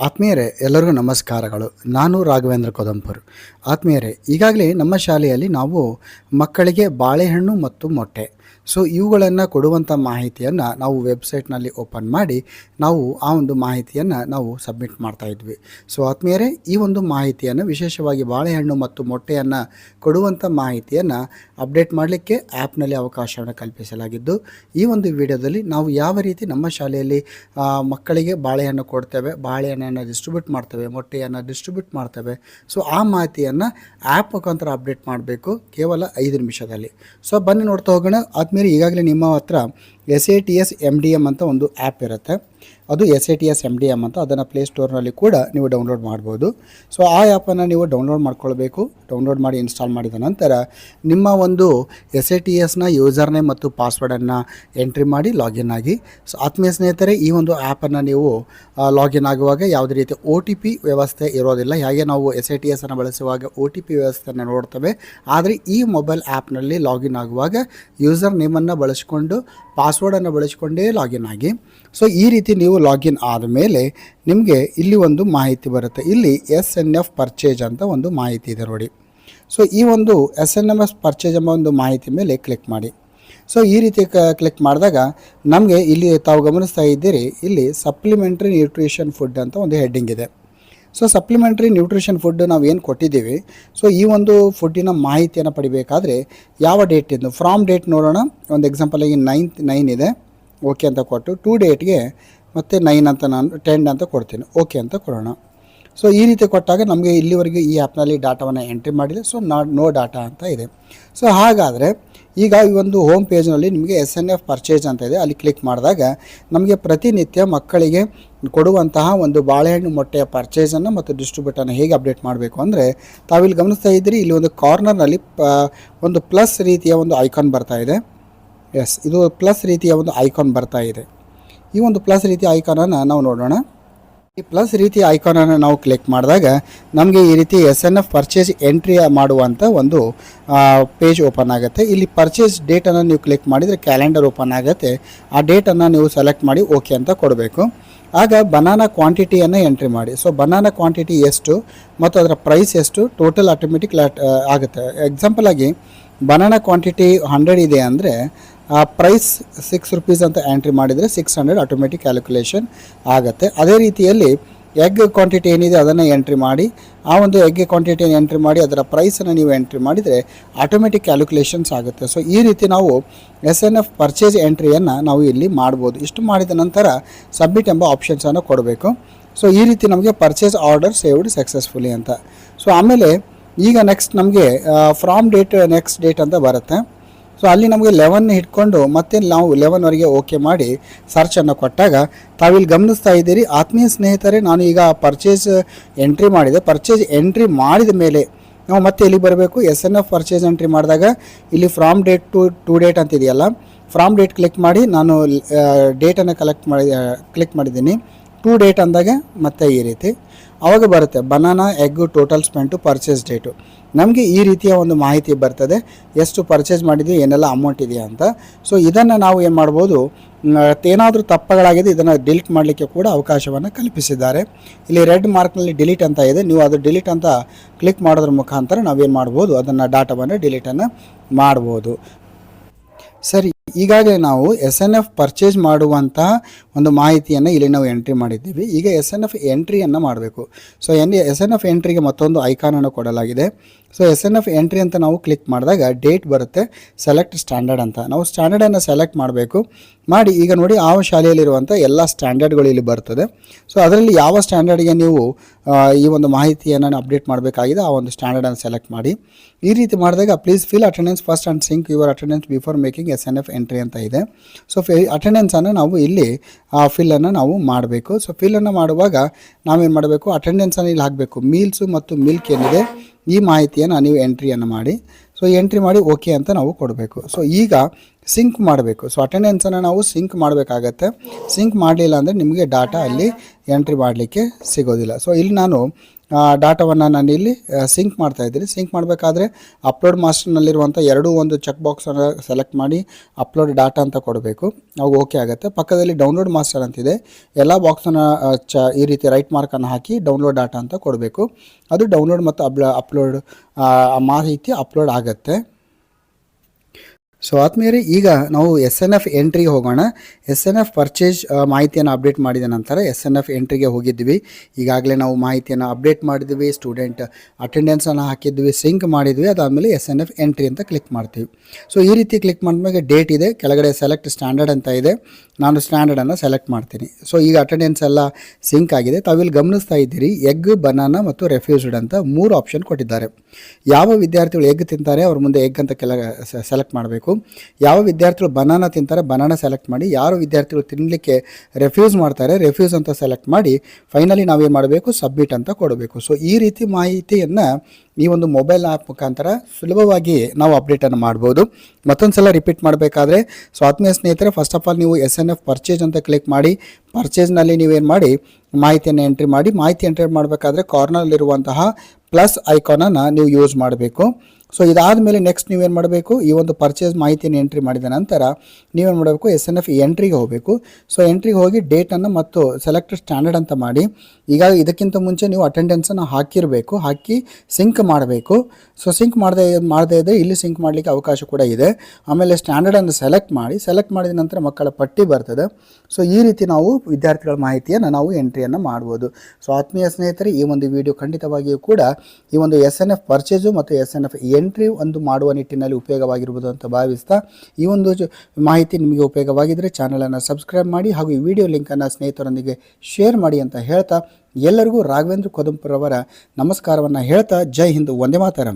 ಆತ್ಮೀಯರೇ, ಎಲ್ಲರಿಗೂ ನಮಸ್ಕಾರಗಳು. ನಾನು ರಾಘವೇಂದ್ರ ಕೊದಂಪುರ್. ಆತ್ಮೀಯರೇ, ಈಗಾಗಲೇ ನಮ್ಮ ಶಾಲೆಯಲ್ಲಿ ನಾವು ಮಕ್ಕಳಿಗೆ ಬಾಳೆಹಣ್ಣು ಮತ್ತು ಮೊಟ್ಟೆ ಸೊ ಇವುಗಳನ್ನು ಕೊಡುವಂಥ ಮಾಹಿತಿಯನ್ನು ನಾವು ವೆಬ್ಸೈಟ್ನಲ್ಲಿ ಓಪನ್ ಮಾಡಿ ನಾವು ಆ ಒಂದು ಮಾಹಿತಿಯನ್ನು ನಾವು ಸಬ್ಮಿಟ್ ಮಾಡ್ತಾ ಇದ್ವಿ. ಸೊ ಆತ್ಮೀಯರೇ, ಈ ಒಂದು ಮಾಹಿತಿಯನ್ನು ವಿಶೇಷವಾಗಿ ಬಾಳೆಹಣ್ಣು ಮತ್ತು ಮೊಟ್ಟೆಯನ್ನು ಕೊಡುವಂಥ ಮಾಹಿತಿಯನ್ನು ಅಪ್ಡೇಟ್ ಮಾಡಲಿಕ್ಕೆ ಆ್ಯಪ್ನಲ್ಲಿ ಅವಕಾಶವನ್ನು ಕಲ್ಪಿಸಲಾಗಿದ್ದು, ಈ ಒಂದು ವಿಡಿಯೋದಲ್ಲಿ ನಾವು ಯಾವ ರೀತಿ ನಮ್ಮ ಶಾಲೆಯಲ್ಲಿ ಮಕ್ಕಳಿಗೆ ಬಾಳೆಹಣ್ಣು ಕೊಡ್ತೇವೆ, ಬಾಳೆಹಣ್ಣನ್ನು ಡಿಸ್ಟ್ರಿಬ್ಯೂಟ್ ಮಾಡ್ತೇವೆ, ಮೊಟ್ಟೆಯನ್ನು ಡಿಸ್ಟ್ರಿಬ್ಯೂಟ್ ಮಾಡ್ತೇವೆ ಸೊ ಆ ಮಾಹಿತಿಯನ್ನು ಆ್ಯಪ್ ಮುಖಾಂತರ ಅಪ್ಡೇಟ್ ಮಾಡಬೇಕು ಕೇವಲ ಐದು ನಿಮಿಷದಲ್ಲಿ. ಸೊ ಬನ್ನಿ ನೋಡ್ತಾ ಹೋಗೋಣ. ಆದ್ಮೇಲೆ ಈಗಾಗಲೇ ನಿಮ್ಮ ಹತ್ರ S A T S M D M ಅಂತ ಒಂದು ಆ್ಯಪ್ ಇರುತ್ತೆ. ಅದು S A T S M D M ಅಂತ ಅದನ್ನು ಪ್ಲೇಸ್ಟೋರ್ನಲ್ಲಿ ಕೂಡ ನೀವು ಡೌನ್ಲೋಡ್ ಮಾಡ್ಬೋದು. ಸೊ, ಆ ಆ್ಯಪನ್ನು ನೀವು ಡೌನ್ಲೋಡ್ ಮಾಡ್ಕೊಳ್ಬೇಕು. ಡೌನ್ಲೋಡ್ ಮಾಡಿ ಇನ್ಸ್ಟಾಲ್ ಮಾಡಿದ ನಂತರ ನಿಮ್ಮ ಒಂದು ಎಸ್ ಎ ಟಿ ಎಸ್ನ ಯೂಸರ್ನೇ ಮತ್ತು ಪಾಸ್ವರ್ಡನ್ನು ಎಂಟ್ರಿ ಮಾಡಿ ಲಾಗಿನ್ ಆಗಿ. ಸೊ, ಆತ್ಮೀಯ ಸ್ನೇಹಿತರೆ, ಈ ಒಂದು ಆ್ಯಪನ್ನು ನೀವು ಲಾಗಿನ್ ಆಗುವಾಗ ಯಾವುದೇ ರೀತಿ ಒ ಟಿ ಪಿ ವ್ಯವಸ್ಥೆ ಇರೋದಿಲ್ಲ. ಹೇಗೆ ನಾವು ಎಸ್ ಎ ಟಿ ಎಸ್ಸನ್ನು ಬಳಸುವಾಗ ಒ ಟಿ ಪಿ ವ್ಯವಸ್ಥೆಯನ್ನು ನೋಡ್ತೇವೆ. ಆದರೆ ಈ ಮೊಬೈಲ್ ಆ್ಯಪ್ನಲ್ಲಿ ಲಾಗಿನ್ ಆಗುವಾಗ ಯೂಸರ್ ನೇಮನ್ನು ಬಳಸಿಕೊಂಡು ಪಾಸ್ವರ್ಡನ್ನು ಬಳಸಿಕೊಂಡೇ ಲಾಗಿನ್ ಆಗಿ. ಸೊ ಈ ರೀತಿ ನೀವು ಲಾಗಿನ್ ಆದಮೇಲೆ ನಿಮಗೆ ಇಲ್ಲಿ ಒಂದು ಮಾಹಿತಿ ಬರುತ್ತೆ. ಇಲ್ಲಿ ಎಸ್ ಎನ್ ಎಫ್ ಪರ್ಚೇಜ್ ಅಂತ ಒಂದು ಮಾಹಿತಿ ಇದೆ ನೋಡಿ. ಸೊ ಈ ಒಂದು S N M S purchase ಎಂಬ ಒಂದು ಮಾಹಿತಿ ಮೇಲೆ ಕ್ಲಿಕ್ ಮಾಡಿ. ಸೊ ಈ ರೀತಿ ಕ್ಲಿಕ್ ಮಾಡಿದಾಗ ನಮಗೆ ಇಲ್ಲಿ ತಾವು ಗಮನಿಸ್ತಾ ಇದ್ದೀರಿ, ಇಲ್ಲಿ ಸಪ್ಲಿಮೆಂಟ್ರಿ ನ್ಯೂಟ್ರಿಷನ್ ಫುಡ್ ಅಂತ ಒಂದು ಹೆಡ್ಡಿಂಗ್ ಇದೆ. ಸೊ ಸಪ್ಲಿಮೆಂಟ್ರಿ ನ್ಯೂಟ್ರಿಷನ್ ಫುಡ್ ನಾವು ಏನು ಕೊಟ್ಟಿದ್ದೀವಿ? ಸೊ ಈ ಒಂದು ಫುಡ್ಡಿನ ಮಾಹಿತಿಯನ್ನು ಪಡಿಬೇಕಾದ್ರೆ ಯಾವ ಡೇಟ್ ಇದ್ದು ಫ್ರಾಮ್ ಡೇಟ್ ನೋಡೋಣ. ಒಂದು ಎಕ್ಸಾಂಪಲ್ ಆಗಿ ನೈನ್ತ್ ನೈನ್ ಇದೆ. ಓಕೆ ಅಂತ ಕೊಟ್ಟು ಟೂ ಡೇಟ್ಗೆ ಮತ್ತು ನೈನ್ ಅಂತ ನಾನು ಟೆನ್ ಅಂತ ಕೊಡ್ತೀನಿ. ಓಕೆ ಅಂತ ಕೊಡೋಣ. ಸೊ ಈ ರೀತಿ ಕೊಟ್ಟಾಗ ನಮಗೆ ಇಲ್ಲಿವರೆಗೆ ಈ ಆ್ಯಪ್ನಲ್ಲಿ ಡಾಟಾವನ್ನು ಎಂಟ್ರಿ ಮಾಡಿದೆ ಸೊ ನಾ, ನೋ ಡಾಟಾ ಅಂತ ಇದೆ. ಸೊ ಹಾಗಾದರೆ ಈಗ ಈ ಒಂದು ಹೋಮ್ ಪೇಜ್ನಲ್ಲಿ ನಿಮಗೆ ಎಸ್ ಎನ್ ಎಫ್ ಪರ್ಚೇಸ್ ಅಂತ ಇದೆ. ಅಲ್ಲಿ ಕ್ಲಿಕ್ ಮಾಡಿದಾಗ ನಮಗೆ ಪ್ರತಿನಿತ್ಯ ಮಕ್ಕಳಿಗೆ ಕೊಡುವಂತಹ ಒಂದು ಬಾಳೆಹಣ್ಣು ಮೊಟ್ಟೆಯ ಪರ್ಚೇಸನ್ನು ಮತ್ತು ಡಿಸ್ಟ್ರಿಬ್ಯೂಟನ್ನು ಹೇಗೆ ಅಪ್ಡೇಟ್ ಮಾಡಬೇಕು ಅಂದರೆ ತಾವಿಲ್ಲಿ ಗಮನಿಸ್ತಾ ಇದ್ದೀರಿ, ಇಲ್ಲಿ ಒಂದು ಕಾರ್ನರ್ನಲ್ಲಿ ಪ ಒಂದು ಪ್ಲಸ್ ರೀತಿಯ ಒಂದು ಐಕಾನ್ ಬರ್ತಾ ಇದೆ. ಎಸ್ ಇದು ಪ್ಲಸ್ ರೀತಿಯ ಒಂದು ಐಕಾನ್ ಬರ್ತಾ ಇದೆ. ಈ ಒಂದು ಪ್ಲಸ್ ರೀತಿಯ ಐಕಾನನ್ನು ನಾವು ನೋಡೋಣ. ಈ ಪ್ಲಸ್ ರೀತಿಯ ಐಕಾನನ್ನು ನಾವು ಕ್ಲಿಕ್ ಮಾಡಿದಾಗ ನಮಗೆ ಈ ರೀತಿ S N F purchase entry ಮಾಡುವಂಥ ಒಂದು ಪೇಜ್ ಓಪನ್ ಆಗುತ್ತೆ. ಇಲ್ಲಿ ಪರ್ಚೇಸ್ ಡೇಟನ್ನು ನೀವು ಕ್ಲಿಕ್ ಮಾಡಿದರೆ ಕ್ಯಾಲೆಂಡರ್ ಓಪನ್ ಆಗುತ್ತೆ. ಆ ಡೇಟನ್ನು ನೀವು ಸೆಲೆಕ್ಟ್ ಮಾಡಿ ಓಕೆ ಅಂತ ಕೊಡಬೇಕು. ಆಗ ಬನಾನಾ ಕ್ವಾಂಟಿಟಿಯನ್ನು ಎಂಟ್ರಿ ಮಾಡಿ. ಸೊ ಬನಾನಾ ಕ್ವಾಂಟಿಟಿ ಎಷ್ಟು, ಮತ್ತು ಅದರ ಪ್ರೈಸ್ ಎಷ್ಟು ಟೋಟಲ್ ಆಟೋಮೆಟಿಕ್ ಆಗುತ್ತೆ. ಎಕ್ಸಾಂಪಲ್ ಆಗಿ ಬನಾನಾ ಕ್ವಾಂಟಿಟಿ ಹಂಡ್ರೆಡ್ ಇದೆ ಅಂದರೆ ಪ್ರೈಸ್ ಸಿಕ್ಸ್ ರುಪೀಸ್ ಅಂತ ಎಂಟ್ರಿ ಮಾಡಿದರೆ ಸಿಕ್ಸ್ ಹಂಡ್ರೆಡ್ ಆಟೋಮೆಟಿಕ್ ಕ್ಯಾಲ್ಕುಲೇಷನ್ ಆಗುತ್ತೆ. ಅದೇ ರೀತಿಯಲ್ಲಿ ಎಗ್ ಕ್ವಾಂಟಿಟಿ ಏನಿದೆ ಅದನ್ನು ಎಂಟ್ರಿ ಮಾಡಿ, ಆ ಒಂದು ಎಗ್ ಕ್ವಾಂಟಿಟಿಯನ್ನು ಎಂಟ್ರಿ ಮಾಡಿ, ಅದರ ಪ್ರೈಸನ್ನು ನೀವು ಎಂಟ್ರಿ ಮಾಡಿದರೆ ಆಟೋಮೆಟಿಕ್ ಕ್ಯಾಲ್ಕುಲೇಷನ್ಸ್ ಆಗುತ್ತೆ. ಸೊ ಈ ರೀತಿ ನಾವು ಎಸ್ ಎನ್ ಎಫ್ ಪರ್ಚೇಸ್ ಎಂಟ್ರಿಯನ್ನು ನಾವು ಇಲ್ಲಿ ಮಾಡ್ಬೋದು. ಇಷ್ಟು ಮಾಡಿದ ನಂತರ ಸಬ್ಮಿಟ್ ಎಂಬ ಆಪ್ಷನ್ಸನ್ನು ಕೊಡಬೇಕು. ಸೊ ಈ ರೀತಿ ನಮಗೆ ಪರ್ಚೇಸ್ ಆರ್ಡರ್ ಸೇವ್ಡ್ ಸಕ್ಸಸ್ಫುಲಿ ಅಂತ. ಸೊ ಆಮೇಲೆ ಈಗ ನೆಕ್ಸ್ಟ್ ನಮಗೆ ಫ್ರಾಮ್ ಡೇಟ್ ನೆಕ್ಸ್ಟ್ ಡೇಟ್ ಅಂತ ಬರುತ್ತೆ. ಸೊ ಅಲ್ಲಿ ನಮಗೆ ಲೆವೆನ್ ಹಿಡ್ಕೊಂಡು ಮತ್ತೆ ನಾವು ಲೆವೆನ್ವರೆಗೆ ಓಕೆ ಮಾಡಿ ಸರ್ಚನ್ನು ಕೊಟ್ಟಾಗ ತಾವಿಲ್ಲಿ ಗಮನಿಸ್ತಾ ಇದ್ದೀರಿ, ಆತ್ಮೀಯ ಸ್ನೇಹಿತರೆ, ನಾನು ಈಗ ಪರ್ಚೇಸ್ ಎಂಟ್ರಿ ಮಾಡಿದೆ. ಪರ್ಚೇಸ್ ಎಂಟ್ರಿ ಮಾಡಿದ ಮೇಲೆ ನಾವು ಮತ್ತೆ ಇಲ್ಲಿ ಬರಬೇಕು? S N F purchase entry ಮಾಡಿದಾಗ ಇಲ್ಲಿ from date to to date ಅಂತಿದೆಯಲ್ಲ from date click ಮಾಡಿ ನಾನು ಡೇಟನ್ನು ಕಲೆಕ್ಟ್ ಮಾಡಿ ಕ್ಲಿಕ್ ಮಾಡಿದ್ದೀನಿ. ಟು ಡೇಟ್ ಅಂದಾಗ ಮತ್ತೆ ಈ ರೀತಿ. ಅವಾಗ ಬರುತ್ತೆ banana, egg, total spent, purchase date. ನಮಗೆ ಈ ರೀತಿಯ ಒಂದು ಮಾಹಿತಿ ಬರ್ತದೆ. ಎಷ್ಟು ಪರ್ಚೇಸ್ ಮಾಡಿದ್ವಿ, ಏನೆಲ್ಲ ಅಮೌಂಟ್ ಇದೆಯಾ ಅಂತ. ಸೊ ಇದನ್ನು ನಾವು ಏನು ಮಾಡ್ಬೋದು ಏನಾದರೂ ತಪ್ಪುಗಳಾಗಿದೆ ಇದನ್ನು ಡಿಲೀಟ್ ಮಾಡಲಿಕ್ಕೆ ಕೂಡ ಅವಕಾಶವನ್ನು ಕಲ್ಪಿಸಿದ್ದಾರೆ. ಇಲ್ಲಿ ರೆಡ್ ಮಾರ್ಕ್ನಲ್ಲಿ ಡಿಲೀಟ್ ಅಂತ ಇದೆ. ನೀವು ಅದು ಡಿಲೀಟ್ ಅಂತ ಕ್ಲಿಕ್ ಮಾಡೋದ್ರ ಮುಖಾಂತರ ನಾವೇನು ಮಾಡ್ಬೋದು, ಅದನ್ನು ಡಾಟಾವನ್ನು ಡಿಲೀಟನ್ನು ಮಾಡ್ಬೋದು. ಸರಿ ಈಗಾಗಲೇ ನಾವು ಎಸ್ ಎನ್ ಎಫ್ ಪರ್ಚೇಸ್ ಮಾಡುವಂತಹ ಒಂದು ಮಾಹಿತಿಯನ್ನು ಇಲ್ಲಿ ನಾವು ಎಂಟ್ರಿ ಮಾಡಿದ್ದೀವಿ. ಈಗ ಎಸ್ ಎನ್ ಎಫ್ ಎಂಟ್ರಿಯನ್ನು ಮಾಡಬೇಕು. So N S N F ಎಂಟ್ರಿಗೆ ಮತ್ತೊಂದು ಐಕಾನನ್ನು ಕೊಡಲಾಗಿದೆ. So S N F entry ಅಂತ ನಾವು ಕ್ಲಿಕ್ ಮಾಡಿದಾಗ ಡೇಟ್ ಬರುತ್ತೆ. ಸೆಲೆಕ್ಟ್ ಸ್ಟ್ಯಾಂಡರ್ಡ್ ಅಂತ. ನಾವು ಸ್ಟ್ಯಾಂಡರ್ಡನ್ನು ಸೆಲೆಕ್ಟ್ ಮಾಡಬೇಕು. ಮಾಡಿ, ಈಗ ನೋಡಿ ಆ ಶಾಲೆಯಲ್ಲಿರುವಂಥ ಎಲ್ಲ ಸ್ಟ್ಯಾಂಡರ್ಡ್ಗಳು ಇಲ್ಲಿ ಬರ್ತದೆ. ಸೊ ಅದರಲ್ಲಿ ಯಾವ ಸ್ಟ್ಯಾಂಡರ್ಡ್ಗೆ ನೀವು ಈ ಒಂದು ಮಾಹಿತಿಯನ್ನು ಅಪ್ಡೇಟ್ ಮಾಡಬೇಕಾಗಿದೆ, ಆ ಒಂದು ಸ್ಟ್ಯಾಂಡರ್ಡನ್ನು ಸೆಲೆಕ್ಟ್ ಮಾಡಿ. ಈ ರೀತಿ ಮಾಡಿದಾಗ please fill attendance first and sync your attendance before making S N F entry ಅಂತ ಇದೆ. ಸೊ ಫಿ ಅಟೆಂಡೆನ್ಸನ್ನು ನಾವು ಇಲ್ಲಿ, ಆ ಫಿಲ್ಲನ್ನು ನಾವು ಮಾಡಬೇಕು. ಸೊ ಫಿಲ್ಲನ್ನು ಮಾಡುವಾಗ ನಾವೇನು ಮಾಡಬೇಕು? ಅಟೆಂಡೆನ್ಸನ್ನು ಇಲ್ಲಿ ಹಾಕಬೇಕು. ಮೀಲ್ಸು ಮತ್ತು ಮಿಲ್ಕ್ ಏನಿದೆ, ಈ ಮಾಹಿತಿಯನ್ನು ನೀವು ಎಂಟ್ರಿಯನ್ನು ಮಾಡಿ. ಸೊ ಎಂಟ್ರಿ ಮಾಡಿ ಓಕೆ ಅಂತ ನಾವು ಕೊಡಬೇಕು. ಸೊ ಈಗ ಸಿಂಕ್ ಮಾಡಬೇಕು. ಸೊ ಅಟೆಂಡೆನ್ಸನ್ನು ನಾವು ಸಿಂಕ್ ಮಾಡಬೇಕಾಗತ್ತೆ. ಸಿಂಕ್ ಮಾಡಲಿಲ್ಲ ಅಂದರೆ ನಿಮಗೆ ಡಾಟಾ ಅಲ್ಲಿ ಎಂಟ್ರಿ ಮಾಡಲಿಕ್ಕೆ ಸಿಗೋದಿಲ್ಲ. ಸೊ ಇಲ್ಲಿ ನಾನು ಡಾಟಾವನ್ನು ನಾನು ಇಲ್ಲಿ ಸಿಂಕ್ ಮಾಡ್ತಾ ಇದ್ದೀನಿ. ಸಿಂಕ್ ಮಾಡಬೇಕಾದ್ರೆ ಅಪ್ಲೋಡ್ ಮಾಸ್ಟರ್ನಲ್ಲಿರುವಂಥ ಎರಡೂ ಒಂದು ಚೆಕ್ ಬಾಕ್ಸನ್ನು ಸೆಲೆಕ್ಟ್ ಮಾಡಿ ಅಪ್ಲೋಡ್ ಡಾಟಾ ಅಂತ ಕೊಡಬೇಕು. ಅವು ಓಕೆ ಆಗುತ್ತೆ. ಪಕ್ಕದಲ್ಲಿ ಡೌನ್ಲೋಡ್ ಮಾಸ್ಟರ್ ಅಂತಿದೆ. ಎಲ್ಲ ಬಾಕ್ಸನ್ನು ಚ, ಈ ರೀತಿ ರೈಟ್ ಮಾರ್ಕನ್ನು ಹಾಕಿ ಡೌನ್ಲೋಡ್ ಡಾಟಾ ಅಂತ ಕೊಡಬೇಕು. ಅದು ಡೌನ್ಲೋಡ್ ಮತ್ತು ಅಪ್ಲ ಅಪ್ಲೋಡ್ ಮಾಹಿತಿ ಅಪ್ಲೋಡ್ ಆಗುತ್ತೆ. ಸೊ ಆತ್ಮೀಯರಿ, ಈಗ ನಾವು ಎಸ್ ಎನ್ ಎಫ್ ಎಂಟ್ರಿಗೆ ಹೋಗೋಣ. ಎಸ್ ಎನ್ ಎಫ್ ಪರ್ಚೇಸ್ ಮಾಹಿತಿಯನ್ನು ಅಪ್ಡೇಟ್ ಮಾಡಿದ ನಂತರ ಎಸ್ ಎನ್ ಎಫ್ ಎಂಟ್ರಿಗೆ ಹೋಗಿದ್ವಿ. ಈಗಾಗಲೇ ನಾವು ಮಾಹಿತಿಯನ್ನು ಅಪ್ಡೇಟ್ ಮಾಡಿದ್ವಿ ಸ್ಟೂಡೆಂಟ್ ಅಟೆಂಡೆನ್ಸನ್ನು ಹಾಕಿದ್ವಿ ಸಿಂಕ್ ಮಾಡಿದ್ವಿ, ಅದಾದಮೇಲೆ ಎಸ್ ಎನ್ ಎಫ್ ಎಂಟ್ರಿ ಅಂತ ಕ್ಲಿಕ್ ಮಾಡ್ತೀವಿ. ಸೊ ಈ ರೀತಿ ಕ್ಲಿಕ್ ಮಾಡಿದ್ಮೇಲೆ ಡೇಟ್ ಇದೆ, ಕೆಳಗಡೆ ಸೆಲೆಕ್ಟ್ ಸ್ಟ್ಯಾಂಡರ್ಡ್ ಅಂತ ಇದೆ, ನಾನು ಸ್ಟ್ಯಾಂಡರ್ಡನ್ನು ಸೆಲೆಕ್ಟ್ ಮಾಡ್ತೀನಿ. ಸೊ ಈಗ ಅಟೆಂಡೆನ್ಸ್ ಎಲ್ಲ ಸಿಂಕ್ ಆಗಿದೆ. ತಾವಿಲ್ಲಿ ಗಮನಿಸ್ತಾ ಇದ್ದೀರಿ ಎಗ್ ಬನಾನಾ ಮತ್ತು ರೆಫ್ಯೂಸ್ಡ್ ಅಂತ ಮೂರು ಆಪ್ಷನ್ ಕೊಟ್ಟಿದ್ದಾರೆ. ಯಾವ ವಿದ್ಯಾರ್ಥಿಗಳು ಎಗ್ ತಿಂತಾರೆ, ಅವ್ರ ಮುಂದೆ ಎಗ್ ಅಂತ ಕೆಲ ಸೆಲೆಕ್ಟ್ ಮಾಡಬೇಕು. ಯಾವ ವಿದ್ಯಾರ್ಥಿಗಳು ಬನಾನಾ ತಿಂತಾರೆ ಬನಾನಾ ಸೆಲೆಕ್ಟ್ ಮಾಡಿ, ಯಾರು ವಿದ್ಯಾರ್ಥಿಗಳು ತಿನ್ನಲಿಕ್ಕೆ ರೆಫ್ಯೂಸ್ ಮಾಡ್ತಾರೆ ರೆಫ್ಯೂಸ್ ಅಂತ ಸೆಲೆಕ್ಟ್ ಮಾಡಿ ಫೈನಲಿ ನಾವೇನು ಮಾಡಬೇಕು? ಸಬ್ಮಿಟ್ ಅಂತ ಕೊಡಬೇಕು. ಸೊ ಈ ರೀತಿ ಮಾಹಿತಿಯನ್ನು ಈ ಒಂದು ಮೊಬೈಲ್ ಆ್ಯಪ್ ಮುಖಾಂತರ ಸುಲಭವಾಗಿ ನಾವು ಅಪ್ಡೇಟನ್ನು ಮಾಡ್ಬೋದು. ಮತ್ತೊಂದು ಸಲ ರಿಪೀಟ್ ಮಾಡಬೇಕಾದ್ರೆ ಸೊ ಆತ್ಮೀಯ ಸ್ನೇಹಿತರೆ ಫಸ್ಟ್ ಆಫ್ ಆಲ್ ನೀವು ಎಸ್ ಎನ್ ಎಫ್ ಪರ್ಚೇಸ್ ಅಂತ ಕ್ಲಿಕ್ ಮಾಡಿ ಪರ್ಚೇಸ್ನಲ್ಲಿ ನೀವೇನು ಮಾಡಿ, ಮಾಹಿತಿಯನ್ನು ಎಂಟ್ರಿ ಮಾಡಿ, ಮಾಹಿತಿ ಎಂಟ್ರಿ ಮಾಡಬೇಕಾದ್ರೆ ಕಾರ್ನಲ್ಲಿರುವಂತಹ ಪ್ಲಸ್ ಐಕಾನನ್ನು ನೀವು ಯೂಸ್ ಮಾಡಬೇಕು. ಸೊ ಇದಾದ ಮೇಲೆ ನೆಕ್ಸ್ಟ್ ನೀವೇನು ಮಾಡಬೇಕು? ಈ ಒಂದು ಪರ್ಚೇಸ್ ಮಾಹಿತಿಯನ್ನು ಎಂಟ್ರಿ ಮಾಡಿದ ನಂತರ ನೀವೇನು ಮಾಡಬೇಕು? ಎಸ್ ಎನ್ ಎಫ್ ಎಂಟ್ರಿಗೆ ಹೋಗಬೇಕು. ಸೊ ಎಂಟ್ರಿಗೆ ಹೋಗಿ ಡೇಟನ್ನು ಮತ್ತು ಸೆಲೆಕ್ಟ್ ಸ್ಟ್ಯಾಂಡರ್ಡ್ ಅಂತ ಮಾಡಿ, ಈಗ ಇದಕ್ಕಿಂತ ಮುಂಚೆ ನೀವು ಅಟೆಂಡೆನ್ಸನ್ನು ಹಾಕಿರಬೇಕು. ಹಾಕಿ ಸಿಂಕ್ ಮಾಡಬೇಕು. ಸೊ ಸಿಂಕ್ ಮಾಡದೇ ಮಾಡದೇ ಇದ್ದರೆ ಇಲ್ಲಿ ಸಿಂಕ್ ಮಾಡಲಿಕ್ಕೆ ಅವಕಾಶ ಕೂಡ ಇದೆ. ಆಮೇಲೆ ಸ್ಟ್ಯಾಂಡರ್ಡನ್ನು ಸೆಲೆಕ್ಟ್ ಮಾಡಿ ಸೆಲೆಕ್ಟ್ ಮಾಡಿದ ನಂತರ ಮಕ್ಕಳ ಪಟ್ಟಿ ಬರ್ತದೆ. ಸೊ ಈ ರೀತಿ ನಾವು ವಿದ್ಯಾರ್ಥಿಗಳ ಮಾಹಿತಿಯನ್ನು ನಾವು ಎಂಟ್ರಿಯನ್ನು ಮಾಡ್ಬೋದು. ಸೊ ಆತ್ಮೀಯ ಸ್ನೇಹಿತರೆ, ಈ ಒಂದು ವಿಡಿಯೋ ಖಂಡಿತವಾಗಿಯೂ ಕೂಡ ಈ ಒಂದು ಎಸ್ ಎನ್ ಎಫ್ ಪರ್ಚೇಸು ಮತ್ತು ಎಸ್ ಎನ್ ಎಫ್ ಎಂಟ್ರಿ ಒಂದು ಮಾಡುವ ನಿಟ್ಟಿನಲ್ಲಿ ಉಪಯೋಗವಾಗಿರ್ಬೋದು ಅಂತ ಭಾವಿಸ್ತಾ ಈ ಒಂದು ಮಾಹಿತಿ ನಿಮಗೆ ಉಪಯೋಗವಾಗಿದ್ದರೆ ಚಾನಲನ್ನು ಸಬ್ಸ್ಕ್ರೈಬ್ ಮಾಡಿ ಹಾಗೂ ಈ ವಿಡಿಯೋ ಲಿಂಕನ್ನು ಸ್ನೇಹಿತರೊಂದಿಗೆ ಶೇರ್ ಮಾಡಿ ಅಂತ ಹೇಳ್ತಾ ಎಲ್ಲರಿಗೂ ರಾಘವೇಂದ್ರ ಕೊದಂಪುರವರ ನಮಸ್ಕಾರವನ್ನು ಹೇಳ್ತಾ ಜೈ ಹಿಂದ್, ವಂದೇ ಮಾತರಂ.